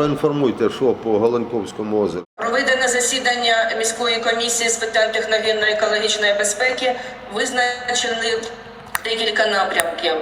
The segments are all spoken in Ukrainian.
проінформуйте, що по Галенковському озеру. Проведене засідання міської комісії з питань техногенно-екологічної безпеки визначили декілька напрямків.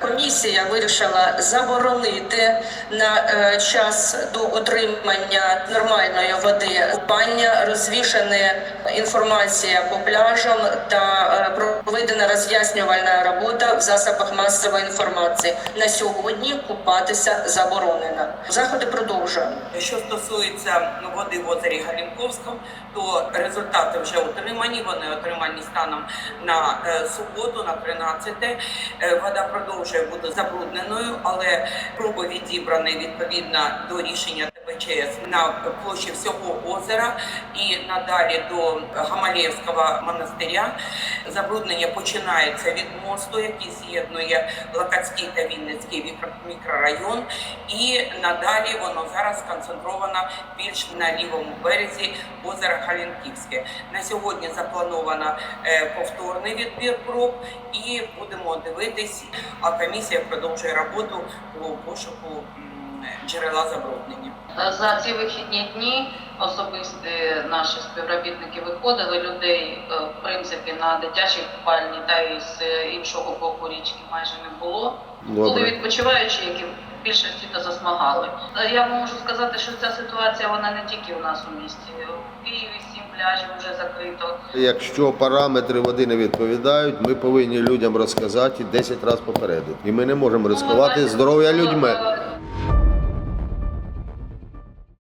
Комісія вирішила заборонити на е, час до отримання нормальної води купання, розвішена інформація по пляжам та е, проведена роз'яснювальна робота в засобах масової інформації. На сьогодні купатися заборонено. Заходи продовжуємо. Що стосується води в озері Галінковському, то результати вже отримані. Вони отримані станом на е, суботу, на 13. Е, Вода продовжує бути забрудненою, але проби відібрані відповідно до рішення ТБЧС на площі всього озера і надалі до Гамалєвського монастиря. Забруднення починається від мосту, який з'єднує Лакацький та Вінницький мікрорайон, і надалі воно зараз сконцентровано більш на лівому березі озера Галінківське. На сьогодні заплановано е, повторний відбір проб, і будемо дивитись. А комісія продовжує роботу по пошуку джерела забруднення. За ці вихідні дні особисто наші співробітники виходили людей, е, в принципі, на дитячій купальні та і з іншого боку річки майже не було. Були Добре. відпочиваючі, які більшості то засмагали. Е, Я можу сказати, що ця ситуація вона не тільки у нас у місті. У Києві сім пляжів вже закрито. Якщо параметри води не відповідають, ми повинні людям розказати і 10 разів попередити. І ми не можемо ризикувати здоров'я людьми.